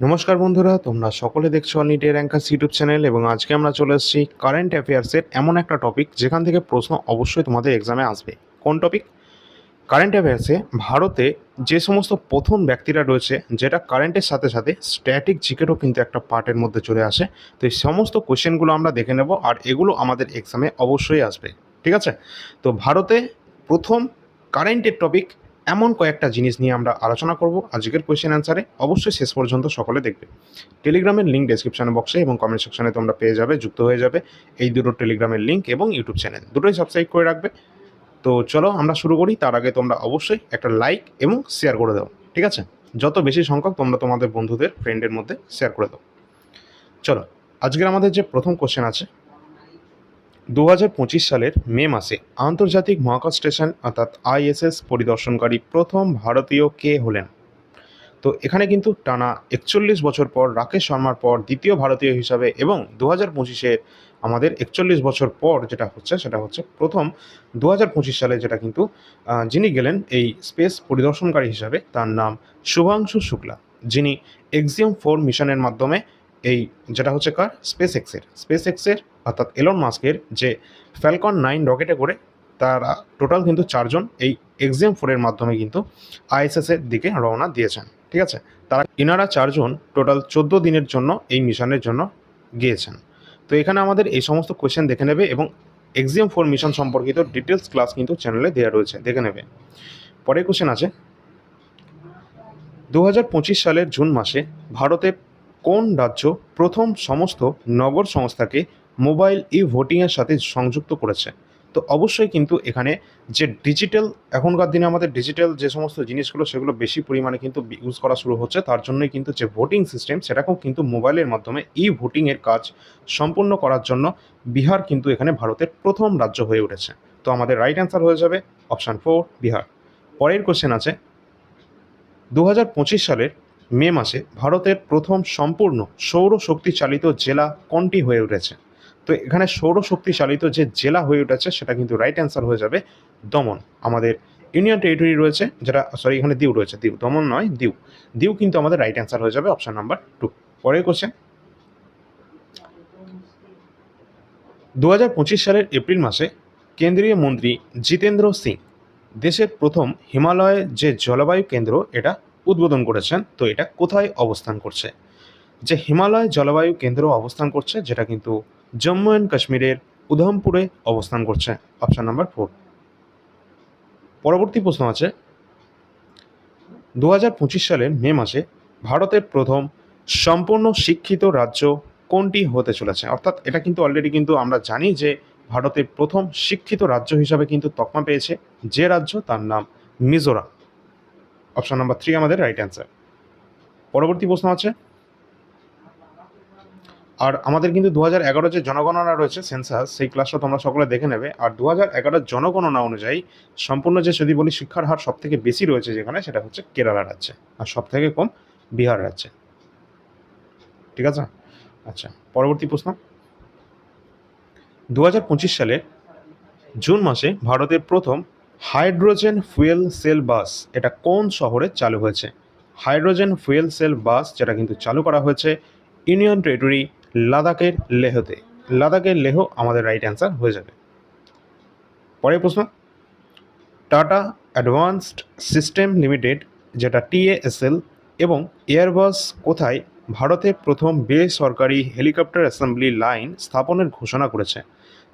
নমস্কার বন্ধুরা, তোমরা সকলে দেখছ অনলি র্যাঙ্কাস ইউটিউব চ্যানেল এবং আজকে আমরা চলে এসেছি কারেন্ট অ্যাফেয়ার্সের এমন একটা টপিক যেখান থেকে প্রশ্ন অবশ্যই তোমাদের এক্সামে আসবে। কোন টপিক কারেন্ট অ্যাফেয়ার্সে ভারতে যে সমস্ত প্রথম ব্যক্তিরা রয়েছে, যেটা কারেন্টের সাথে সাথে স্ট্যাটিক জিকেটও কিন্তু একটা পার্টের মধ্যে চলে আসে, তো এই সমস্ত কোশ্চেনগুলো আমরা দেখে নেব আর এগুলো আমাদের এক্সামে অবশ্যই আসবে। ঠিক আছে? তো ভারতে প্রথম কারেন্টের টপিক এমন কয়েকটা জিনিস নিয়ে আমরা আলোচনা করব আজকের কোয়েশ্চেন অ্যান্সারে অবশ্যই শেষ পর্যন্ত সকলে দেখবে। টেলিগ্রামের লিঙ্ক ডেসক্রিপশন বক্সে এবং কমেন্ট সেকশনে তোমরা পেয়ে যাবে, যুক্ত হয়ে যাবে এই দুটো টেলিগ্রামের লিঙ্ক এবং ইউটিউব চ্যানেল দুটোই সাবস্ক্রাইব করে রাখবে। তো চলো আমরা শুরু করি, তার আগে তোমরা অবশ্যই একটা লাইক এবং শেয়ার করে দাও, ঠিক আছে? যত বেশি সংখ্যক তোমরা তোমাদের বন্ধুদের ফ্রেন্ডের মধ্যে শেয়ার করে দাও। চলো, আজকের আমাদের যে প্রথম কোশ্চেন আছে দু হাজার পঁচিশ সালের মে মাসে আন্তর্জাতিক মহাকাশ স্টেশন অর্থাৎ আইএসএস পরিদর্শনকারী প্রথম ভারতীয় কে হলেন? তো এখানে কিন্তু টানা একচল্লিশ বছর পর রাকেশ শর্মার পর দ্বিতীয় ভারতীয় হিসাবে এবং দু হাজার পঁচিশে আমাদের একচল্লিশ বছর পর যেটা হচ্ছে, সেটা হচ্ছে প্রথম দু হাজার পঁচিশ সালে যেটা কিন্তু যিনি গেলেন এই স্পেস পরিদর্শনকারী হিসাবে তার নাম শুভাংশু শুক্লা। যিনি এক্সিয়াম ফোর মিশনের মাধ্যমে এই, যেটা হচ্ছে কার? স্পেস এক্সের স্পেস এক্সের অর্থাৎ এলন মাস্কের যে ফ্যালকন নাইন রকেটে করে তারা টোটাল কিন্তু চারজন এই এক্সিয়াম ফোরের মাধ্যমে কিন্তু আইএসএসের দিকে রওনা দিয়েছেন, ঠিক আছে? তারা এনারা চারজন টোটাল চোদ্দ দিনের জন্য এই মিশনের জন্য গিয়েছেন। তো এখানে আমাদের এই সমস্ত কোয়েশ্চেন দেখে নেবে এবং এক্সিয়াম ফোর মিশন সম্পর্কিত ডিটেলস ক্লাস কিন্তু চ্যানেলে দেওয়া রয়েছে, দেখে নেবে। পরের কোশ্চেন আছে। দু হাজার পঁচিশ সালের জুন মাসে ভারতের কোন রাজ্য প্রথম সমস্ত নগর সংস্থাকে মোবাইল ই ভোটিংয়ের সাথে সংযুক্ত করেছে। তো অবশ্যই কিন্তু এখানে যে ডিজিটাল এখনকার দিনে আমাদের ডিজিটাল যে সমস্ত জিনিসগুলো, সেগুলো বেশি পরিমাণে কিন্তু ইউজ করা শুরু হচ্ছে। তার জন্যই কিন্তু যে ভোটিং সিস্টেম সেটাকেও কিন্তু মোবাইলের মাধ্যমে ই ভোটিংয়ের কাজ সম্পূর্ণ করার জন্য বিহার কিন্তু এখানে ভারতের প্রথম রাজ্য হয়ে উঠেছে। তো আমাদের রাইট অ্যান্সার হয়ে যাবে অপশান ফোর বিহার। পরের কোশ্চেন আছে দু হাজার পঁচিশ সালের মে মাসে ভারতের প্রথম সম্পূর্ণ সৌরশক্তি চালিত জেলা কোনটি হয়ে উঠেছে? তো এখানে সৌরশক্তি চালিত যে জেলা হয়ে উঠেছে, সেটা কিন্তু রাইট অ্যান্সার হয়ে যাবে দমন। আমাদের ইউনিয়ন টেরিটরি রয়েছে, যেটা সরি এখানে দিউ রয়েছে। দিউ, দমন নয়, দিউ। দিউ কিন্তু আমাদের রাইট অ্যান্সার হয়ে যাবে অপশন নাম্বার টু পরের কোশ্চেন দু সালের এপ্রিল মাসে কেন্দ্রীয় মন্ত্রী জিতেন্দ্র সিং দেশের প্রথম হিমালয়ে যে জলবায়ু কেন্দ্র, এটা উদ্বোধন করেছেন। তো এটা কোথায় অবস্থান করছে? যে হিমালয় জলবায়ু কেন্দ্র অবস্থান করছে, যেটা কিন্তু জম্মু অ্যান্ড কাশ্মীরের উধমপুরে অবস্থান করছে। অপশান নাম্বার ফোর পরবর্তী প্রশ্ন আছে। দু হাজার পঁচিশ সালের মে মাসে ভারতের প্রথম সম্পূর্ণ শিক্ষিত রাজ্য কোনটি হতে চলেছে? অর্থাৎ এটা কিন্তু অলরেডি কিন্তু আমরা জানি যে ভারতের প্রথম শিক্ষিত রাজ্য হিসাবে কিন্তু তকমা পেয়েছে যে রাজ্য, তার নাম মিজোরাম। অপশন নাম্বার থ্রি আমাদের রাইট অ্যান্সার পরবর্তী প্রশ্ন আছে। আর আমাদের কিন্তু দু হাজার এগারো যে জনগণনা রয়েছে সেন্সাস সেই ক্লাসটা তোমরা সকলে দেখে নেবে। আর দু হাজার এগারোর জনগণনা অনুযায়ী সম্পূর্ণ যে যদি বলি শিক্ষার হার সব থেকে বেশি রয়েছে যেখানে, সেটা হচ্ছে কেরালা রাজ্যে। আর সব থেকে কম বিহার রাজ্যে। ঠিক আছে? আচ্ছা পরবর্তী প্রশ্ন। দু হাজার পঁচিশ সালে জুন মাসে ভারতের প্রথম হাইড্রোজেন ফুয়েল সেল বাস, এটা কোন শহরে চালু হয়েছে? হাইড্রোজেন ফুয়েল সেল বাস, যেটা কিন্তু চালু করা হয়েছে ইউনিয়ন টেরিটরি লাদাখের লেহতে। লাদাখের লেহ আমাদের রাইট অ্যান্সার হয়ে যাবে। পরের প্রশ্ন। টাটা অ্যাডভান্সড সিস্টেম লিমিটেড, যেটা টিএএসএল এবং এয়ারবাস কোথায় ভারতের প্রথম বেসরকারি হেলিকপ্টার অ্যাসেম্বলি লাইন স্থাপনের ঘোষণা করেছে।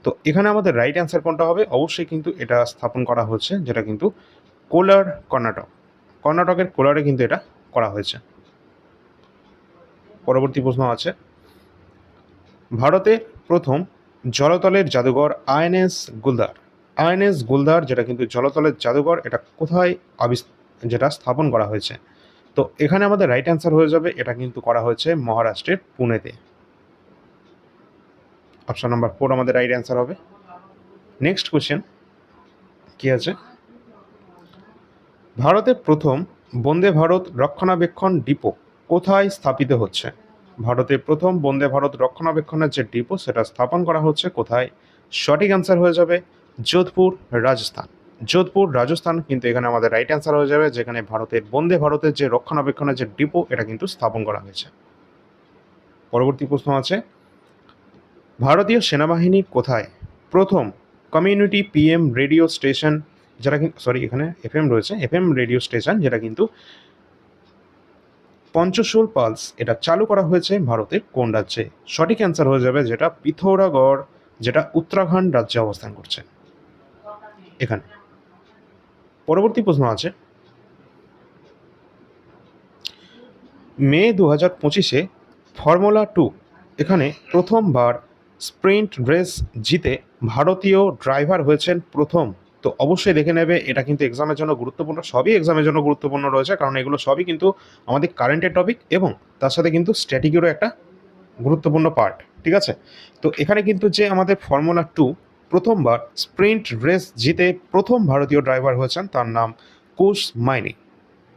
তো এখানে আমাদের রাইট অ্যান্সার কোনটা হবে? অবশ্যই কিন্তু এটা স্থাপন করা হচ্ছে যেটা কিন্তু কোলার কর্ণাটক। কর্ণাটকের কোলারে কিন্তু এটা করা হয়েছে। পরবর্তী প্রশ্ন আছে। ভারতের প্রথম জলতলের জাদুঘর আইএনএস গুলদার। আইএনএস গুলদার যেটা কিন্তু জলতলের জাদুঘর, এটা কোথায় আবিস, যেটা স্থাপন করা হয়েছে। তো এখানে আমাদের রাইট অ্যান্সার হয়ে যাবে, এটা কিন্তু করা হয়েছে মহারাষ্ট্রের পুনেতে। অপশান নাম্বার ফোর আমাদের রাইট অ্যান্সার হবে। নেক্সট কোয়েশ্চেন কি আছে? ভারতের প্রথম বন্দে ভারত রক্ষণাবেক্ষণ ডিপো কোথায় স্থাপিত হচ্ছে? ভারতের প্রথম বন্দে ভারত রক্ষণাবেক্ষণের যে ডিপো, সেটা স্থাপন করা হচ্ছে কোথায়? সঠিক অ্যান্সার হয়ে যাবে যোধপুর, রাজস্থান। যোধপুর, রাজস্থান কিন্তু এখানে আমাদের রাইট অ্যান্সার হয়ে যাবে, যেখানে ভারতের বন্দে ভারতের যে রক্ষণাবেক্ষণের যে ডিপো, এটা কিন্তু স্থাপন করা হয়েছে। পরবর্তী প্রশ্ন আছে, ভারতীয় সেনাবাহিনী কোথায়? প্রথম কমিউনিটি পিএম রেডিও স্টেশন যেটা কিন্তু সরি এখানে এফএম রয়েছে এফএম রেডিও স্টেশন যেটা কিন্তু পঞ্চশোল পালস, এটা চালু করা হয়েছে ভারতের কোন রাজ্যে? সঠিক অ্যান্সার হয়ে যাবে যেটা পিথৌরাগড়, যেটা উত্তরাখণ্ড রাজ্যে অবস্থান করছে। এখানে। পরবর্তী প্রশ্ন আছে। মে দু হাজার পঁচিশে ফর্মুলা টু, এখানে প্রথমবার স্প্রিন্ট রেস জিতে ভারতীয় ড্রাইভার হয়েছেন প্রথম তো অবশ্যই দেখে নেবে। এটা কিন্তু এক্সামের জন্য গুরুত্বপূর্ণ, সবই এক্সামের জন্য গুরুত্বপূর্ণ রয়েছে, কারণ এগুলো সবই কিন্তু আমাদের কারেন্টের টপিক এবং তার সাথে কিন্তু স্ট্র্যাটেজিরও একটা গুরুত্বপূর্ণ পার্ট ঠিক আছে? তো এখানে কিন্তু যে আমাদের ফর্মুলা টু প্রথমবার স্প্রিন্ট রেস জিতে প্রথম ভারতীয় ড্রাইভার হয়েছেন, তার নাম Kush Maini.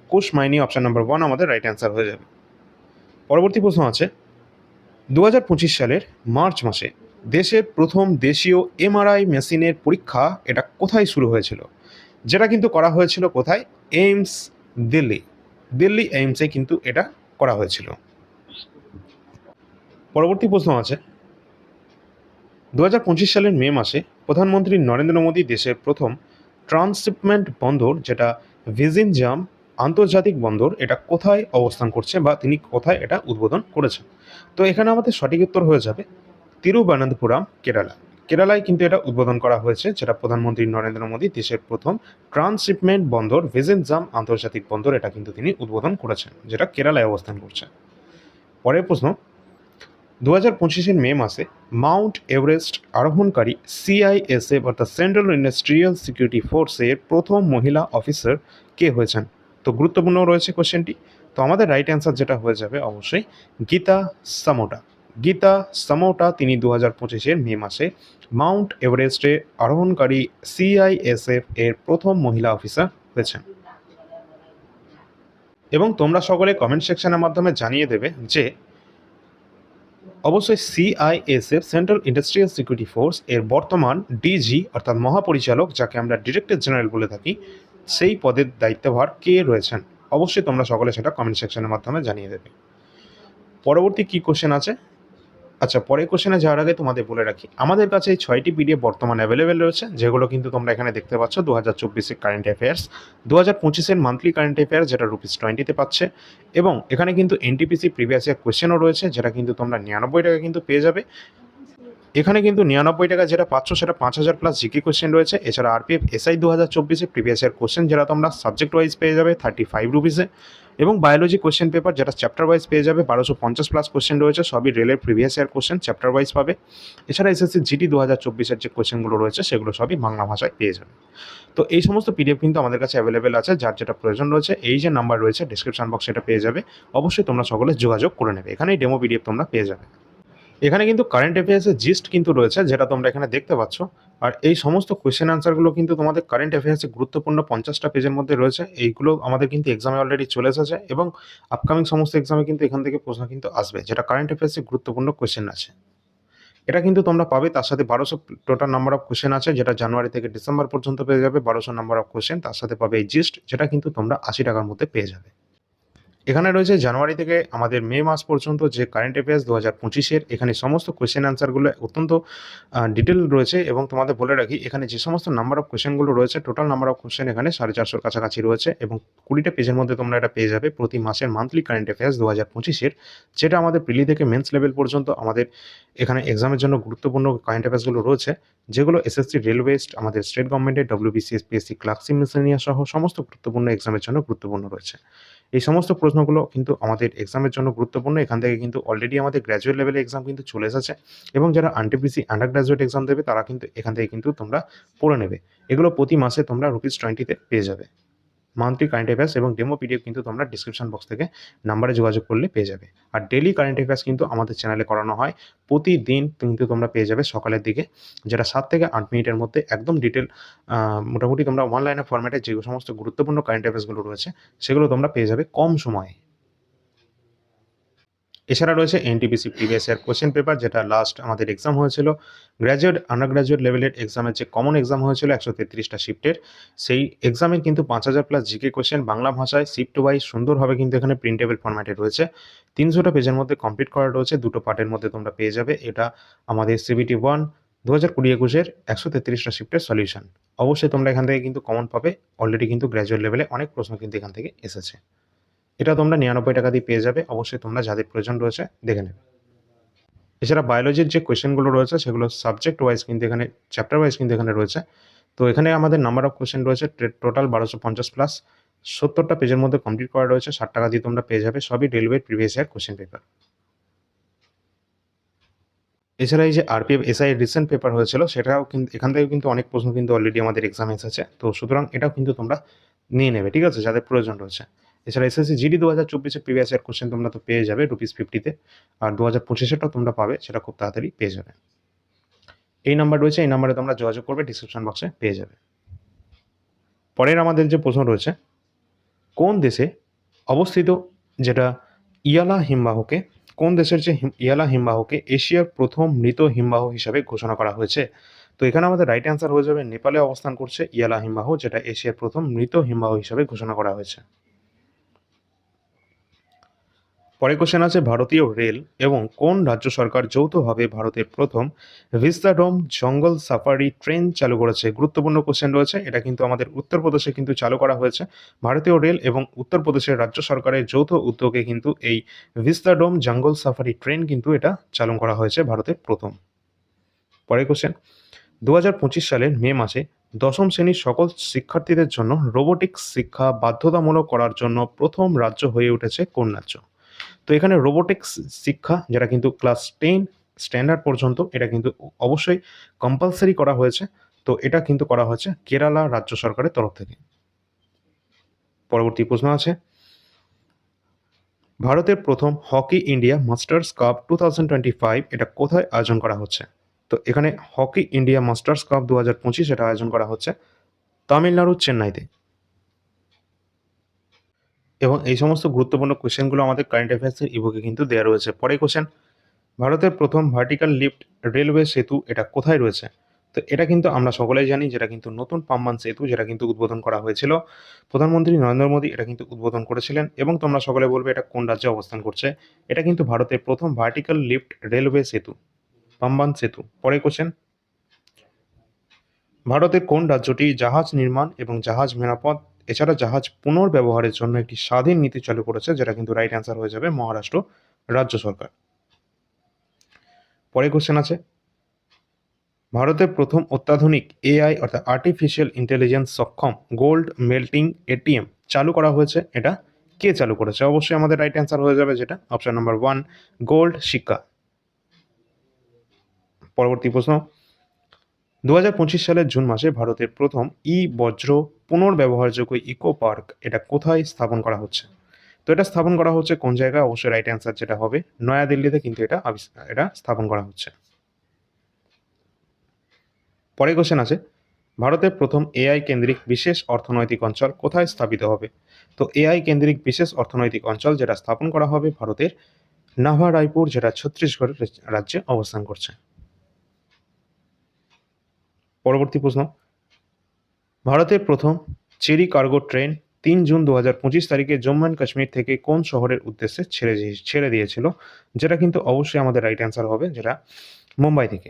Kush Maini option number one আমাদের রাইট অ্যান্সার হয়ে যাবে। পরবর্তী প্রশ্ন আছে দু হাজার পঁচিশ সালের মার্চ মাসে দেশের প্রথম দেশীয় এমআরআই মেশিনের পরীক্ষা এটা কোথায় শুরু হয়েছিল? যেটা কিন্তু করা হয়েছিল কোথায়? এইমস, দিল্লি। দিল্লি এইমসে কিন্তু এটা করা হয়েছিল। পরবর্তী প্রশ্ন আছে। দু হাজার পঁচিশ সালের মে মাসে প্রধানমন্ত্রী নরেন্দ্র মোদী দেশের প্রথম ট্রান্সশিপমেন্ট বন্দর, যেটা ভিজিন জাম আন্তর্জাতিক বন্দর, এটা কোথায় অবস্থান করছে বা তিনি কোথায় এটা উদ্বোধন করেছেন? তো এখানে আমাদের সঠিক উত্তর হয়ে যাবে। তিরুবনন্তপুরম, কেরালা। কেরালায় কিন্তু এটা উদ্বোধন করা হয়েছে, যেটা প্রধানমন্ত্রী নরেন্দ্র মোদী দেশের প্রথম ট্রান্সশিপমেন্ট বন্দর, ভিজেনজাম আন্তর্জাতিক বন্দর, এটা কিন্তু তিনি উদ্বোধন করেছেন, যেটা কেরালায় অবস্থান করছে পরের প্রশ্ন দু হাজার পঁচিশের মে মাসে মাউন্ট এভারেস্ট আরোহণকারী সিআইএসএফ অর্থাৎ সেন্ট্রাল ইন্ডাস্ট্রিয়াল সিকিউরিটি ফোর্সের প্রথম মহিলা অফিসার কে হয়েছেন? তো গুরুত্বপূর্ণ রয়েছে কোশ্চেনটি। তো আমাদের রাইট অ্যান্সার যেটা হয়ে যাবে অবশ্যই গীতা সামোটা। গীতা, সামোটা তিনি দু হাজার পঁচিশের মে মাসে মাউন্ট এভারেস্টে আরোহণকারী সিআইএসএফ এর প্রথম মহিলা অফিসার হয়েছেন। এবং তোমরা সকলে কমেন্ট সেকশনের মাধ্যমে জানিয়ে দেবে যে অবশ্যই CISF central industrial security force এর বর্তমান ডিজি অর্থাৎ মহাপরিচালক, যাকে আমরা ডিরেক্টর জেনারেল বলে থাকি, সেই পদের দায়িত্বভার কে রয়েছেন? অবশ্যই তোমরা সকলে সেটা কমেন্ট সেকশনের মাধ্যমে জানিয়ে দেবে। পরবর্তী কি কোশ্চেন আছে? আচ্ছা পরের কোশ্চেনে যাওয়ার আগে তোমাদের বলে রাখি। আমাদের কাছে এই ছয়টি পিডিএফ বর্তমানে অ্যাভেলেবেল রয়েছে, যেগুলো কিন্তু তোমরা এখানে দেখতে পাচ্ছ দু হাজার চব্বিশের কারেন্ট অ্যাফেয়ার্স দু হাজার পঁচিশের মান্থলি কারেন্ট অ্যাফেয়ার্স যেটা রুপিস টোয়েন্টিতে পাচ্ছে, এবং এখানে কিন্তু এনটিপিসি প্রিভিয়াস ইয়ার কোশ্চেনও রয়েছে, যেটা কিন্তু তোমরা নিরানব্বই টাকা কিন্তু পেয়ে যাবে। এখানে কিন্তু নিরানব্বই টাকা যেটা পাচ্ছ, সেটা পাঁচ হাজার প্লাস জিকে কোশ্চেন রয়েছে, এছাড়া আরপিএফ এসআই দু হাজার চব্বিশে প্রিভিয়াস ইয়ার কোশ্চেন যেটা তোমরা সাবজেক্ট ওয়াইজ পেয়ে যাবে থার্টি ফাইভ রুপিসে এবং বায়োলজি কোশ্চেন পেপার যেটা চ্যাপ্টার ওয়াইজ পেয়ে যাবে, বারোশো পঞ্চাশ প্লাস কোশ্চেন রয়েছে, সবই রেলের previous year question chapter wise পাবে। এছাড়া এসএসসি জিটি দু হাজার চব্বিশের যে কোশ্চেনগুলো রয়েছে, সেগুলো সবই বাংলা ভাষায় পেয়ে যাবে। তো এই সমস্ত পিডিএফ কিন্তু আমাদের কাছে অ্যাভেলেবেল আছে, যার যেটা প্রয়োজন রয়েছে, এই যে নাম্বার রয়েছে ডিসক্রিপশন বক্সে এটা পেয়ে যাবে। অবশ্যই তোমরা সকলে যোগাযোগ করে নেবে। এখানেই ডেমো পিডিএফ তোমরা পেয়ে যাবে। এখানে কিন্তু কারেন্ট অ্যাফেয়ার্সের জিস্ট কিন্তু রয়েছে, যেটা তোমরা এখানে দেখতে পাচ্ছ। আর এই সমস্ত কোয়েশ্চেন আনসারগুলো কিন্তু তোমাদের কারেন্ট অ্যাফেয়ার্সে গুরুত্বপূর্ণ পঞ্চাশটা পেজের মধ্যে রয়েছে। এইগুলো আমাদের কিন্তু এক্সামে অলরেডি চলে এসেছে এবং আপকামিং সমস্ত এক্সামে কিন্তু এখান থেকে প্রশ্ন কিন্তু আসবে, যেটা কারেন্ট অ্যাফেয়ার্সে গুরুত্বপূর্ণ কোয়েশ্চেন আছে। এটা কিন্তু তোমরা পাবে, তার সাথে বারোশো টোটাল নাম্বার অফ কোশ্চেন আছে, যেটা জানুয়ারি থেকে ডিসেম্বর পর্যন্ত পেয়ে যাবে, বারোশো নাম্বার অফ কোয়েশ্চেন তার সাথে পাবে এই জিস্ট যেটা কিন্তু তোমরা আশি টাকার মধ্যে পেয়ে যাবে। এখানে রয়েছে জানুয়ারি থেকে আমাদের মে মাস পর্যন্ত যে কারেন্ট অ্যাফেয়ার্স দু হাজার পঁচিশের, এখানে সমস্ত কোয়েশ্চেন অ্যান্সারগুলো অত্যন্ত ডিটেল রয়েছে এবং তোমাদের বলে রাখি, এখানে যে সমস্ত নাম্বার অফ কোয়েশ্চেনগুলো রয়েছে টোটাল নাম্বার অফ কোয়েশ্চেন এখানে সাড়ে চারশোর কাছাকাছি রয়েছে এবং কুড়িটা পেজের মধ্যে তোমরা এটা পেয়ে যাবে প্রতি মাসের মান্থলি কারেন্ট অ্যাফেয়ার্স দু হাজার পঁচিশের, যেটা আমাদের প্রিলি থেকে মেন্স লেভেল পর্যন্ত আমাদের এখানে এক্সামের জন্য গুরুত্বপূর্ণ কারেন্ট অ্যাফেয়ার্সগুলো রয়েছে, যেগুলো এসএসসি রেলওয়েস্ট আমাদের স্টেট গভর্নমেন্টের ডব্লিউবিসিএস পিএসসি ক্লার্কশিপ মিসেনিয়া সহ সমস্ত গুরুত্বপূর্ণ এক্সামের জন্য গুরুত্বপূর্ণ রয়েছে। এই সমস্ত প্রশ্নগুলো কিন্তু আমাদের এক্সামের জন্য গুরুত্বপূর্ণ। এখান থেকে কিন্তু অলরেডি আমাদের গ্র্যাজুয়েট লেভেলের এক্সাম কিন্তু চলে এসেছে এবং যারা আনটিপিসি আন্ডার গ্র্যাজুয়েট এক্সাম দেবে, তারা কিন্তু এখান থেকে কিন্তু তোমরা পড়ে নেবে। এগুলো প্রতি মাসে তোমরা রুপিস টোয়েন্টিতে পেয়ে যাবে। মান্থলি কারেন্ট অ্যাফেয়ার্স এবং ডেমো পিডিএফ কিন্তু তোমরা ডিসক্রিপশন বক্স থেকে নাম্বারে যোগাযোগ করলে পেয়ে যাবে। আর ডেলি কারেন্ট অ্যাফেয়ার্স কিন্তু আমাদের চ্যানেলে করানো হয়। প্রতিদিন কিন্তু তোমরা পেয়ে যাবে সকালের দিকে, যেটা সাত থেকে আট মিনিটের মধ্যে একদম ডিটেল মোটামুটি তোমরা অনলাইনে ফরম্যাটে যে সমস্ত গুরুত্বপূর্ণ কারেন্ট অ্যাফেয়ার্সগুলো রয়েছে, সেগুলো তোমরা পেয়ে যাবে কম সময়ে। এছাড়া রয়েছে NTPC previous year question paper যেটা লাস্ট আমাদের এক্সাম হয়েছিল। গ্র্যাজুয়েট আন্ডার গ্র্যাজুয়েট লেভেলের এক্সামের যে কমন এক্সাম হয়েছিল একশো তেত্রিশটা শিফটের সেই এক্সামের কিন্তু পাঁচ হাজার প্লাস জিকে কোশ্চেন বাংলা ভাষায় শিফট ওয়াইজ সুন্দরভাবে কিন্তু এখানে প্রিন্টেবল ফরম্যাটে রয়েছে। তিনশোটা পেজের মধ্যে কমপ্লিট করা রয়েছে, দুটো পার্টের মধ্যে তোমরা পেয়ে যাবে। এটা আমাদের সিবিটি ওয়ান দু হাজার কুড়ি একুশের একশো তেত্রিশটা শিফটের সলিউশন অবশ্যই তোমরা এখান থেকে কিন্তু কমন পাবে। অলরেডি কিন্তু গ্র্যাজুয়েট লেভেলে অনেক প্রশ্ন কিন্তু এখান থেকে এসেছে। এটা তোমরা নিরানব্বই টাকা দিয়ে পেয়ে যাবে। অবশ্যই তোমরা যাদের প্রয়োজন রয়েছে দেখে নেবে। এছাড়া বায়োলজির যে কোয়েশ্চেনগুলো রয়েছে, সেগুলো সাবজেক্ট ওয়াইজ কিন্তু এখানে চ্যাপ্টার ওয়াইজ কিন্তু এখানে রয়েছে। তো এখানে আমাদের নাম্বার অফ কোয়েশ্চেন রয়েছে টোটাল বারোশো পঞ্চাশ প্লাস সত্তরটা পেজের মধ্যে কমপ্লিট করা রয়েছে, ষাট টাকা দিয়ে তোমরা পেয়ে যাবে। সবই রেলওয়ের প্রিভিয়াস ইয়ার কোয়েশ্চেন পেপার এছাড়া এই যে আরপিএফ এসআই রিসেন্ট পেপার হয়েছিল, সেটাও কিন্তু এখান থেকেও কিন্তু অনেক প্রশ্ন কিন্তু অলরেডি আমাদের এক্সাম এসেছে। তো সুতরাং এটাও কিন্তু তোমরা নিয়ে নেবে, ঠিক আছে? যাদের প্রয়োজন রয়েছে। এছাড়া এসএসসি জিডি দু হাজার চব্বিশের প্রিভিয়াস ইয়ার কোশ্চেন তোমরা তো পেয়ে যাবে রুপিস ফিফটিতে আর দু হাজার পঁচিশেরটাও তোমরা পাবে, সেটা খুব তাড়াতাড়ি পেয়ে যাবে। এই নাম্বার রয়েছে, এই নাম্বারে তোমরা যোগাযোগ করবে ডিসক্রিপশন বক্সে পেয়ে যাবে। পরের আমাদের যে প্রশ্ন রয়েছে, কোন দেশে অবস্থিত যেটা ইয়ালা হিমবাহকে, কোন দেশের যে ইয়ালা হিমবাহকে এশিয়ার প্রথম মৃত হিমবাহ হিসাবে ঘোষণা করা হয়েছে? তো এখানে আমাদের রাইট অ্যান্সার হয়ে যাবে, নেপালে অবস্থান করছে ইয়ালা হিমবাহ, যেটা এশিয়ার প্রথম মৃত হিমবাহ হিসাবে ঘোষণা করা হয়েছে। পরে কোশ্চেন আছে ভারতীয় রেল এবং কোন রাজ্য সরকার যৌথভাবে ভারতের প্রথম ভিস্তাডোম জঙ্গল সাফারি ট্রেন চালু করেছে? গুরুত্বপূর্ণ কোশ্চেন রয়েছে। এটা কিন্তু আমাদের উত্তরপ্রদেশে কিন্তু চালু করা হয়েছে। ভারতীয় রেল এবং উত্তরপ্রদেশের রাজ্য সরকারের যৌথ উদ্যোগে কিন্তু এই ভিস্তাডোম জঙ্গল সাফারি ট্রেন কিন্তু এটা চালু করা হয়েছে ভারতের প্রথম। পরে কোশ্চেন দু হাজার পঁচিশ সালের মে মাসে দশম শ্রেণির সকল শিক্ষার্থীদের জন্য রোবোটিক্স শিক্ষা বাধ্যতামূলক করার জন্য প্রথম রাজ্য হয়ে উঠেছে কোন রাজ্য? তো এখানে রোবোটিক্স শিক্ষা, যেটা কিন্তু ক্লাস টেন স্ট্যান্ডার্ড পর্যন্ত, এটা কিন্তু অবশ্যই কম্পালসারি করা হয়েছে। তো এটা কিন্তু করা হয়েছে কেরালা রাজ্য সরকারের তরফ থেকে। পরবর্তী প্রশ্ন আছে। ভারতের প্রথম hockey India masters cup two thousand twenty five এটা কোথায় আয়োজন করা হচ্ছে? তো এখানে হকি ইন্ডিয়া মাস্টার্স কাপ দু হাজার পঁচিশ এটা আয়োজন করা হচ্ছে তামিলনাড়ু, চেন্নাইতে। এবং এই সমস্ত গুরুত্বপূর্ণ কোশ্চেনগুলো আমাদের কারেন্ট অ্যাফেয়ার্সের ইবুকে কিন্তু দেওয়া রয়েছে। পরে কোশ্চেন ভারতের প্রথম ভার্টিক্যাল লিফট রেলওয়ে সেতু এটা কোথায় রয়েছে? তো এটা কিন্তু আমরা সকলেই জানি যেটা কিন্তু নতুন পাম্বান সেতু যেটা কিন্তু উদ্বোধন করা হয়েছিল। প্রধানমন্ত্রী নরেন্দ্র মোদী এটা কিন্তু উদ্বোধন করেছিলেন এবং তোমরা সকলে বলবে এটা কোন রাজ্যে অবস্থান করছে? এটা কিন্তু ভারতের প্রথম ভার্টিক্যাল লিফট রেলওয়ে সেতু, পাম্বান সেতু। পরে কোশ্চেন ভারতের কোন রাজ্যটি জাহাজ নির্মাণ এবং জাহাজ মেরামত এছাড়া জাহাজ পুনর্ব্যবহারের জন্য একটি স্বাধীন নীতি চালু করেছে, যেটা কিন্তু রাইট অ্যান্সার হয়ে যাবে মহারাষ্ট্র রাজ্য সরকার। পরে কোশ্চেন আছে। ভারতের প্রথম অত্যাধুনিক এআই অর্থাৎ আর্টিফিশিয়াল ইন্টেলিজেন্স সক্ষম গোল্ড মেল্টিং এটিএম চালু করা হয়েছে। এটা কে চালু করেছে? অবশ্যই আমাদের রাইট অ্যান্সার হয়ে যাবে যেটা। অপশন নাম্বার ওয়ান গোল্ড শিক্ষা। পরবর্তী প্রশ্ন। দু হাজার পঁচিশ সালের জুন মাসে ভারতের প্রথম ই বজ্র পুনর্ব্যবহারযোগ্য ইকো পার্ক এটা কোথায় স্থাপন করা হচ্ছে? তো এটা স্থাপন করা হচ্ছে কোন জায়গায়? অবশ্যই রাইট অ্যান্সার যেটা হবে, নয়াদিল্লিতে কিন্তু এটা এটা স্থাপন করা হচ্ছে। পরে কোশ্চেন আছে, ভারতের প্রথম এআই কেন্দ্রিক বিশেষ অর্থনৈতিক অঞ্চল কোথায় স্থাপিত হবে? তো এআই কেন্দ্রিক বিশেষ অর্থনৈতিক অঞ্চল যেটা স্থাপন করা হবে ভারতের নাভা রায়পুর, যেটা ছত্তিশগড় রাজ্যে অবস্থান করছে। পরবর্তী প্রশ্ন ভারতের প্রথম চেরি কার্গো ট্রেন তিন জুন দু হাজার পঁচিশ তারিখে জম্মু অ্যান্ড কাশ্মীর থেকে কোন শহরের উদ্দেশ্যে ছেড়ে ছেড়ে দিয়েছিল, যেটা কিন্তু অবশ্যই আমাদের রাইট অ্যান্সার হবে, যেটা মুম্বাই থেকে।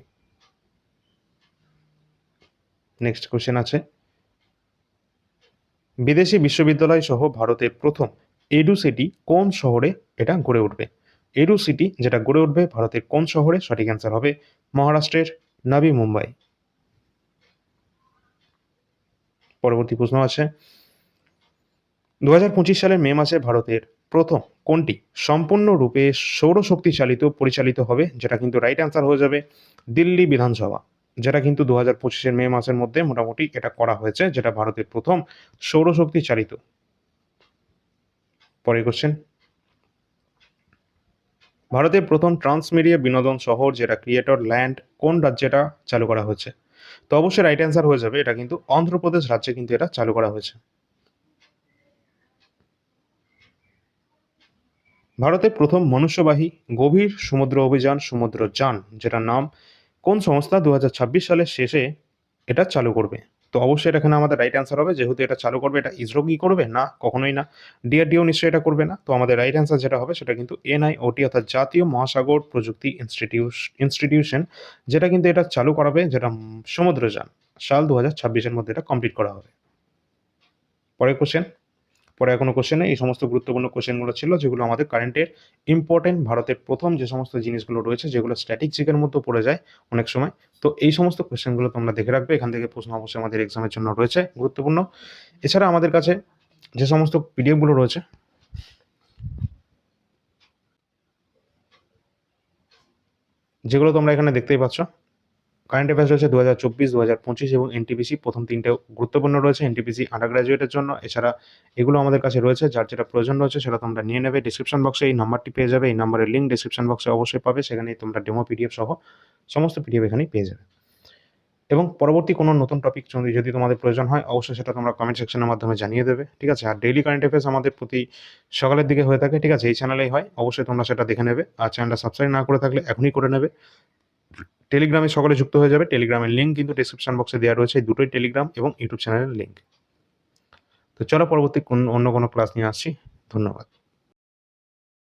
নেক্সট কোশ্চেন আছে। বিদেশি বিশ্ববিদ্যালয় সহ ভারতের প্রথম এডু সিটি কোন শহরে এটা গড়ে উঠবে? এডু সিটি যেটা গড়ে উঠবে, ভারতের কোন শহরে? সঠিক অ্যান্সার হবে মহারাষ্ট্রের, নাবি মুম্বাই। পরবর্তী প্রশ্ন আছে। দু হাজার পঁচিশ সালের মে মাসে ভারতের প্রথম কোনটি সম্পূর্ণরূপে সৌরশক্তি চালিত পরিচালিত হবে, যেটা কিন্তু রাইট অ্যান্সার হয়ে যাবে দিল্লি বিধানসভা, যেটা কিন্তু দু হাজার পঁচিশের মে মাসের মধ্যে মোটামুটি এটা করা হয়েছে, যেটা ভারতের প্রথম সৌরশক্তি চালিত পরে কোশ্চেন ভারতের প্রথম ট্রান্সমিডিয়া বিনোদন শহর, যেটা ক্রিয়েটর ল্যান্ড কোন রাজ্যে এটা চালু করা হয়েছে? তো অবশ্যই রাইট অ্যান্সার হয়ে যাবে। এটা কিন্তু অন্ধ্রপ্রদেশ রাজ্যে কিন্তু এটা চালু করা হয়েছে। ভারতের প্রথম মনুষ্যবাহী গভীর সমুদ্র অভিযান, সমুদ্র যান, যেটার নাম কোন সংস্থা দু হাজার ছাব্বিশ সালের শেষে এটা চালু করবে? তো অবশ্যই এখানে আমাদের রাইট অ্যান্সার হবে। যেহেতু এটা চালু করবে, এটা ইসরো কি করবে? না, কখনোই না। ডিআরডিও নিশ্চয়ই এটা করবে না। তো আমাদের রাইট অ্যান্সার যেটা হবে সেটা কিন্তু এনআইওটি অর্থাৎ জাতীয় মহাসাগর প্রযুক্তি ইনস্টিটিউশ ইনস্টিটিউশন যেটা কিন্তু এটা চালু করাবে যেটা সমুদ্রযান। সাল দু হাজার ছাব্বিশের মধ্যে এটা কমপ্লিট করা হবে। পরের কোশ্চেন পরে কোনো কোশ্চেনে এই সমস্ত গুরুত্বপূর্ণ কোশ্চেনগুলো ছিল, যেগুলো আমাদের কারেন্টের ইম্পর্টেন্ট ভারতের প্রথম যে সমস্ত জিনিসগুলো রয়েছে, যেগুলো স্ট্যাটিক জিকের মধ্যে পড়ে যায় অনেক সময়। তো এই সমস্ত কোশ্চেনগুলো তোমরা দেখে রাখবে, এখান থেকে প্রশ্ন অবশ্যই আমাদের এক্সামের জন্য রয়েছে, গুরুত্বপূর্ণ। এছাড়া আমাদের কাছে যে সমস্ত পিডিএফগুলো রয়েছে, যেগুলো তোমরা এখানে দেখতেই পাচ্ছ কারেন্ট অ্যাফেয়ার্স রয়েছে দু হাজার চব্বিশ দু হাজার পঁচিশ এবং এনটিপিসি প্রথম তিনটে গুরুত্বপূর্ণ রয়েছে। এনটিপিসি আন্ডার গ্রাজুয়েটের জন্য। এছাড়া এগুলো আমাদের কাছে রয়েছে। যার যেটা প্রয়োজন রয়েছে সেটা তোমরা নিয়ে নেবে। ডিসক্রিপশন বক্সে এই নাম্বারটি পেয়ে যাবে। এই নাম্বারের লিঙ্ক ডিসক্রিপশন বক্সে অবশ্যই পাবে। সেখানে তোমরা ডেমো পিডিএফ সহ সমস্ত পিডিএফ এখানেই পেয়ে যাবে। এবং পরবর্তী কোনো নতুন টপিক যদি তোমাদের প্রয়োজন হয়, অবশ্যই সেটা তোমরা কমেন্ট সেকশনের মাধ্যমে জানিয়ে দেবে। ঠিক আছে? আর ডেইলি কারেন্ট অ্যাফেয়ার্স আমাদের প্রতি সকালের দিকে হয়ে থাকে। ঠিক আছে? এই চ্যানেলেই হয়। অবশ্যই তোমরা সেটা দেখে নেবে। আর চ্যানেলটা সাবস্ক্রাইব না করে থাকলে এখনই করে নেবে। টেলিগ্রামে সকলে যুক্ত হয়ে যাবে। টেলিগ্রামের লিঙ্ক কিন্তু ডিসক্রিপশন বক্সে দেওয়া রয়েছে। দুটোই টেলিগ্রাম এবং ইউটিউব চ্যানেলের লিঙ্ক তো চলো পরবর্তী অন্য কোনো ক্লাস নিয়ে আসছি। ধন্যবাদ।